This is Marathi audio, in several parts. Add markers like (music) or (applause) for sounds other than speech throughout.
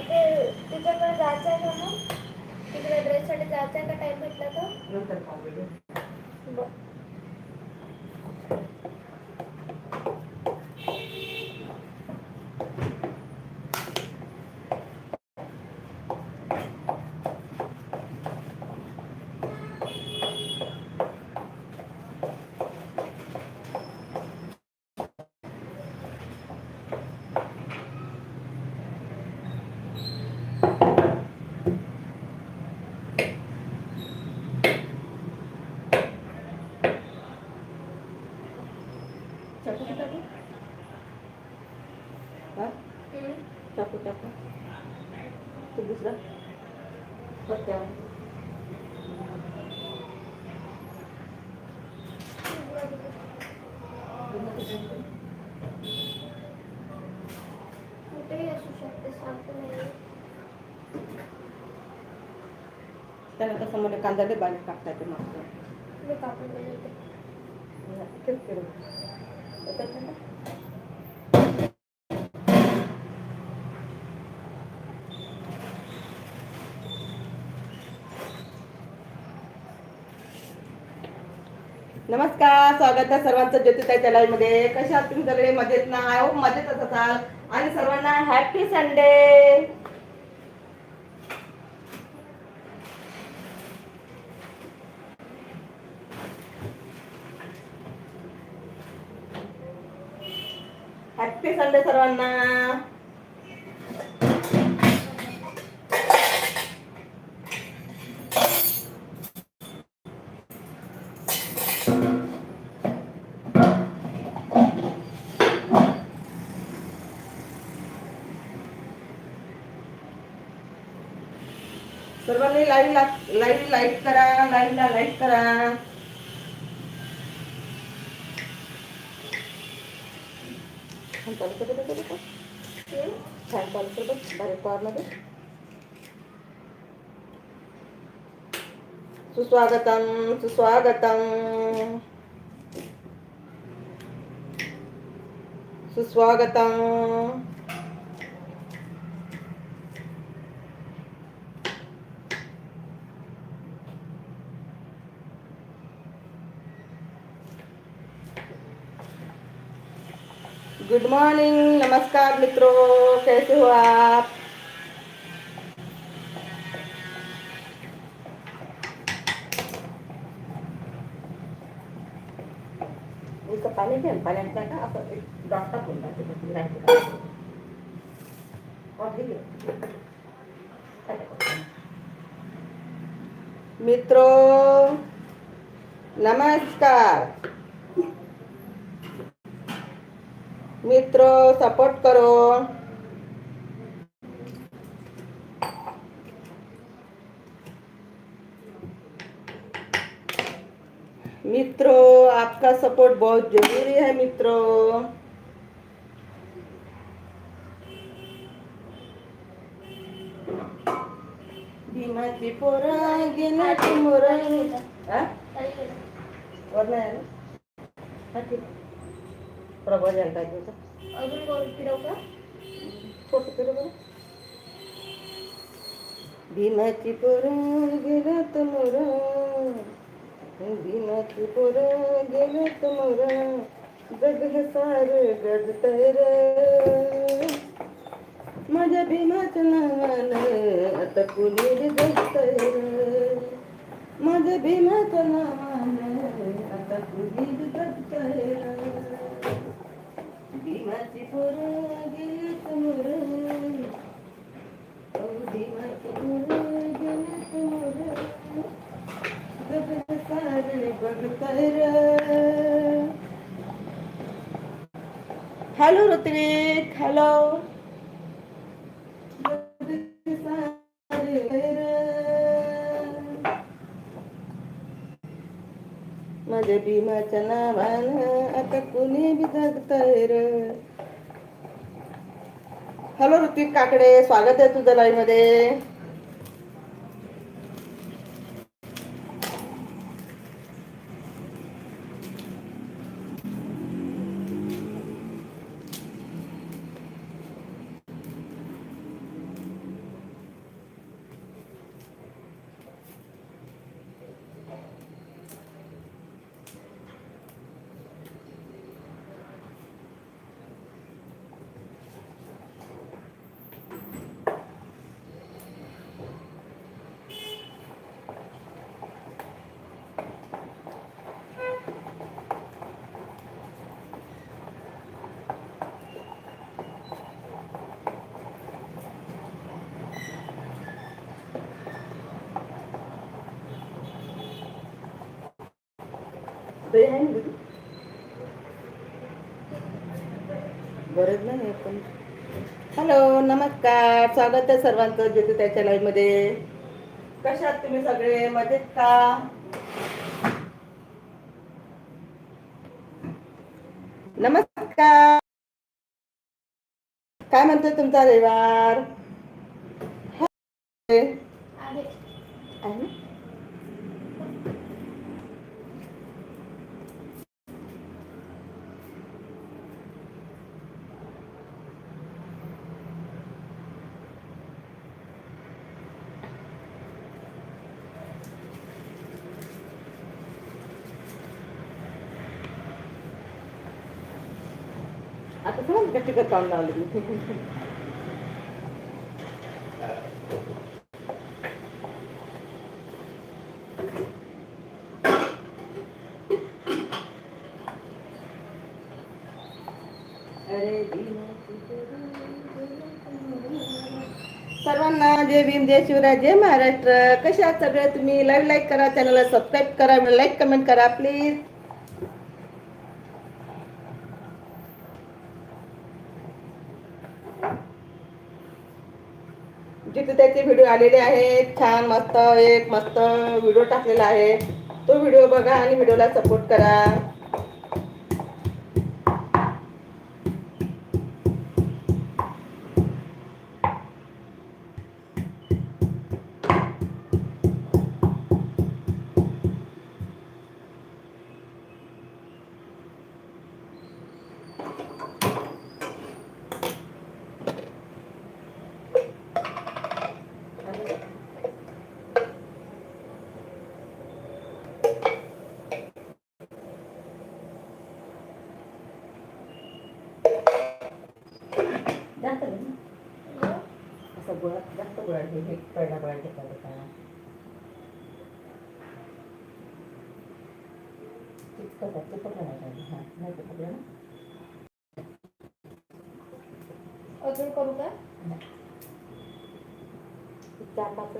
ते तुझ्याकडे जायचं आहे का मग? तिकडे ड्रेससाठी जायचं आहे का टाईम भेटला तर बरं. हम्म. चाकू टाकू ते दुसरा पत्त्या कुठेही असू शकते सांगतो नाही त्यानंतर समोर कांदा ते बारीक टाकता येते मस्त. मी कापून बनवते तेच केलं. होतं. का ना? नमस्कार स्वागत आहे सर्वांचं ज्योतिताईच्या लाईव्हमध्ये. कशा आहात तुम्ही सगळे? मजेत ना? आय होप मजेतच असाल. आणि सर्वांना हॅपी संडे हॅपी संडे सर्वांना सर्वांनी लाईव्ह लाईव्ह लाईक करा लाईव्हला लाईक करा छान चालू कर बरं, बरं, बरं. हम्म. छान चालू कर बरं, बारीक कॉर्नमध्ये. सुस्वागतम सुस्वागतम सुस्वागतम गुड मॉर्निंग नमस्कार मित्रों कैसे हो आप इथं पाणी घ्या पाण्यात टाका असं एक ड्रॉप टाकून टाका त्याच्यात राहायचं का? और घे. मित्रो नमस्कार मित्र सपोर्ट करो मित्रों आपका सपोर्ट बहुत जरूरी है मित्रों भीमाची पोरा गेल्याची मोरा हा? काही केलं. वर नाही आलं? हा, ठीक आहे. थोडा वर यायला पाहिजे होतं. अजून गोल फिरव का? फोटो भीमाची पोरं गेल्यात मोरा. भीमाची पोरं गेल्यात मोरा. जग हे सार गजतय रे. माझ्या भीमाचं नावानं आता कुणी जगतय रे. माझ्या भीमाचं नावानं आता कुणी जगतय रे. भीमाची पोरं गेल्यात मोरा भीमाची पोरं गेल्यात मोरा जग हे सार बघतय रे हॅलो ऋत्विक हॅलो माझ्या भीमाच्या नावानं आता कुणी बी जगतय र? हॅलो ऋतिक काकडे स्वागत आहे तुझं लाईव्हमध्ये. ते आहे ना दीदी? गरज नाही पण हॅलो नमस्कार. स्वागत आहे सर्वांचं ज्योती त्याच्या लाईव्हमध्ये. कशात तुम्ही सगळे? मजेत का? नमस्कार. काय म्हणतोय तुमचा रविवार? आहे. आता समज कशी करता सर्वांना जय भीम जय शिवराय जय महाराष्ट्र. कशा सगळ्या सगळे? तुम्ही लाईव्ह लाईक करा चॅनलला सबस्क्राईब करा लाईक कमेंट करा प्लीज किती त्याचे व्हिडिओ आलेले आहेत. छान मस्त एक मस्त व्हिडिओ टाकलेला आहे. तो व्हिडिओ बघा आणि व्हिडिओला सपोर्ट करा. गोळा जास्त गोळा हे गोळा पाहिजे. हा, नाही ना? अजून करू का चार पाच.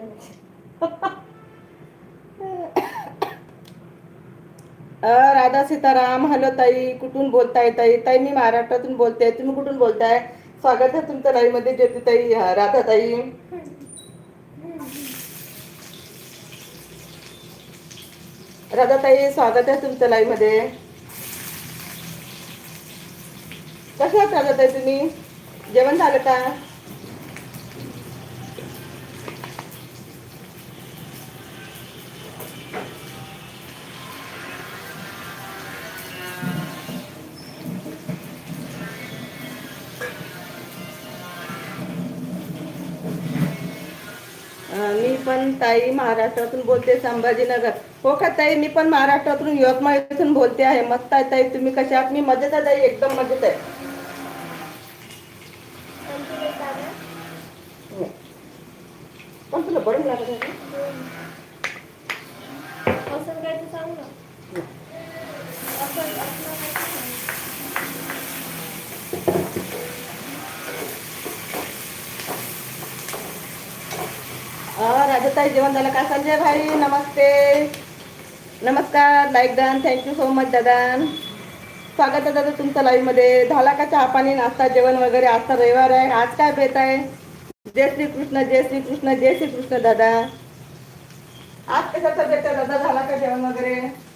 अ, राधा सीताराम हॅलो ताई कुठून बोलताय ताई ताई मी महाराष्ट्रातून बोलते तुम्ही कुठून बोलताय स्वागत आहे लाईव्हमध्ये ज्योतिताई राधाताई. राधाताई स्वागत आहे लाईव्हमध्ये कसं आहात राधाताई तुम्ही? जेवण झालं का? पण ताई महाराष्ट्रातून बोलते संभाजीनगर. हो का ताई? मी पण महाराष्ट्रातून यवतमाळ इथून बोलते आहे. मस्त आहे ताई तुम्ही कशा आहात? मी मजेत आहे ताई एकदम मजेत आहे आणखी एक दादा पण तुला बरं लागत आहे ना? असं काय तू सांग ना असं असलं काय ते सांग. अं, जेवण झालं का? संजय भाई नमस्ते. नमस्कार like done thank you so much दादा. स्वागत आहे दादा तुमचं लाईव्हमध्ये झाला का चहा पाणी नाश्ता जेवण वगैरे? आता रविवार आहे. आज काय बेत आहे? जय श्री कृष्ण जय श्री कृष्ण जय श्री कृष्ण दादा. आज कशाचा बेत आहे? दादा झाला का जेवण वगैरे?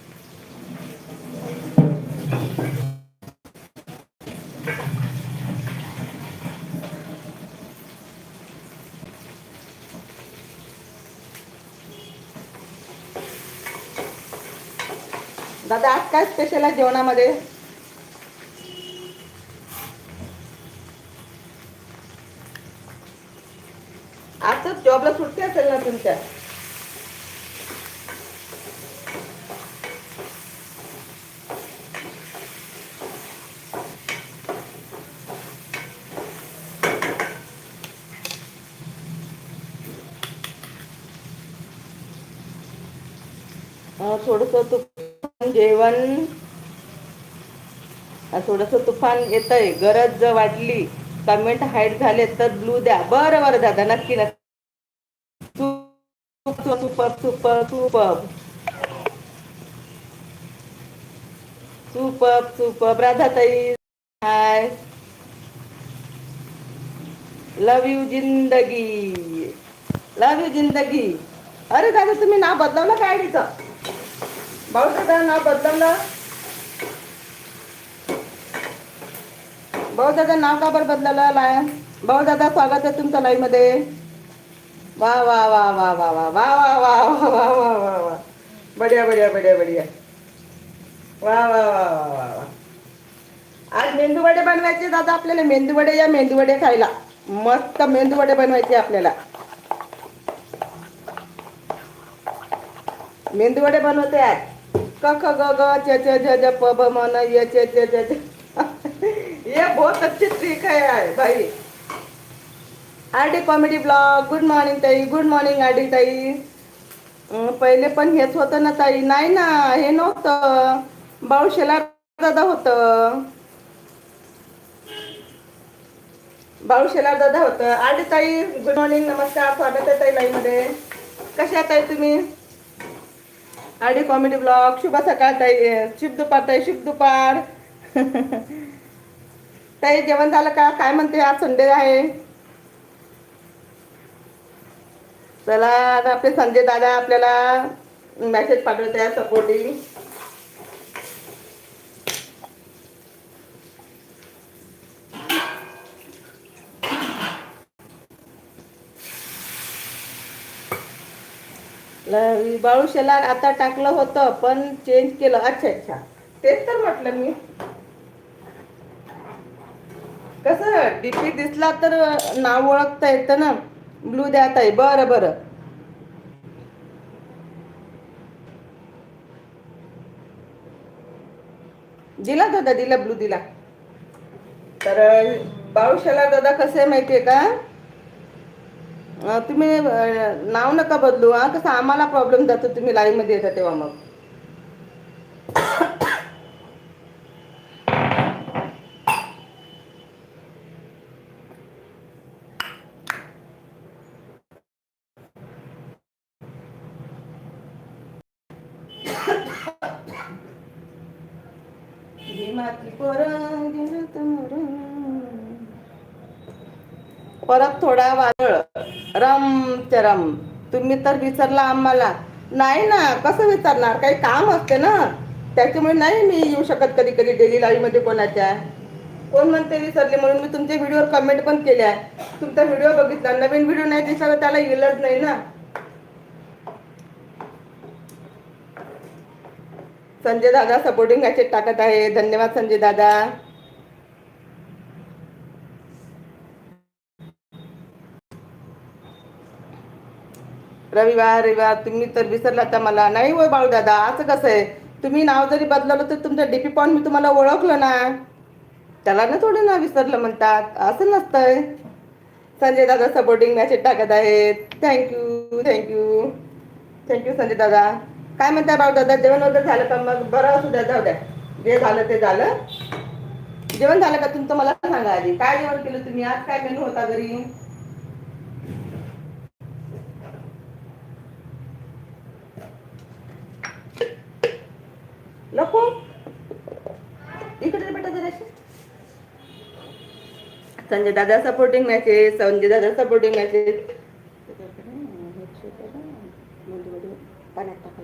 दादा आज काय स्पेशल आहे जेवणामध्ये? आज जॉबला सुट्टी असेल ना तुमच्या. थोडस तू जेवण. थोडस तुफान येतंय गरज जर वाटली कमेंट हाईट झाले तर ब्लू द्या. बरं बरं दादा नक्की नक्की. Super super super super super Radhatai hi. Love you जिंदगी. लव यू जिंदगी. अरे दादा तुम्ही ना बदलवलं काय आयडीचं? भाऊ दादा नाव बदलवलं भाऊ दादा नाव का बरं बदललं लाय भाऊ दादा स्वागत आहे तुमचं लाईव्हमध्ये वा वा वा वा वा वा वा वा वा वा वा वा वा वा बढिया बढिया बढिया बढिया वा वा वा वा वा वा आज मेंदू वडे बनवायचे दादा आपल्याला मेंदू वडे या मेंदू वडे खायला मस्त मेंदू वडे बनवायचे आपल्याला मेंदू वडे बनवते आज क ख ग ग च च ज ज प ब म न य च च ज ज ये बहुत अच्छी ट्रिक है यार भाई. RD comedy blog good morning ताई. गुड मॉर्निंग आडी ताई. पहिले पण हेच होतं ना ताई. नाही ना हे नव्हतं. बाळूशेला दादा होतं. बाळूशेला दादा होतं. आडी ताई गुड मॉर्निंग नमस्कार. स्वागत आहे ताई लाईमध्ये कशा ताई तुम्ही? आरडी कॉमेडी ब्लॉग शुभ सकाळ ताई. शुभ दुपार ताई शुभ दुपार (laughs) ताई जेवण झालं का? काय म्हणते? आज संडे आहे. चला आता आपले संजय दादा आपल्याला मेसेज पाठवत आहे सपोर्टिंग बाळूशेला आता टाकलं होतं पण चेंज केलं. अच्छा अच्छा. तेच तर म्हटलं मी. कसं डीपी दिसला तर नाव ओळखता येतं ना. ब्लू द्या ताई. बरं बरं. दिला दादा दिला ब्लू दिला. तर बाळूशाला दादा कसं आहे माहितीये का? तुम्ही नाव नका बदलू हा कसं आम्हाला प्रॉब्लेम जातो तुम्ही लाईव्हमध्ये येता तेव्हा मग. परत थोडा वा रम चरम तुम्ही तर विसरला आम्हाला. नाही ना कसं विसरणार? काही काम असते ना. त्याच्यामुळे नाही मी येऊ शकत कधी कधी डेली लाईव्हमध्ये कोणाच्या. कोण म्हणते विसरले म्हणून मी तुमच्या व्हिडिओवर कमेंट पण केल्या. तुमचा व्हिडिओ बघितला. नवीन व्हिडिओ नाही दिसला त्याला येईलच नाही ना. संजय दादा सपोर्टिंग मॅसेज टाकत आहे. धन्यवाद संजय दादा. रविवार रविवार तुम्ही तर विसरला तर मला. नाही होय बाळू दादा असं कसं आहे? तुम्ही नाव जरी बदलवलं तर तुमचं डीपी पाहून मी तुम्हाला ओळखलं ना. त्याला ना थोडं ना विसरलं म्हणतात. असं नसतंय. संजय दादा सपोर्टिंग मॅसेज टाकत आहेत. थँक्यू थँक्यू थँक्यू संजय दादा. काय म्हणताय बाळू दादा जेवण वगैरे झालं का मग? बरं असू द्या जाऊ द्या. जे झालं ते झालं. जेवण झालं का तुमचं? मला सांगा आधी. काय जेवण केलं तुम्ही? आज काय मेनू होता घरी? संजय दादा सपोर्टिंग मॅसेज संजय दादा सपोर्टिंग मॅसेज पाण्यात टाका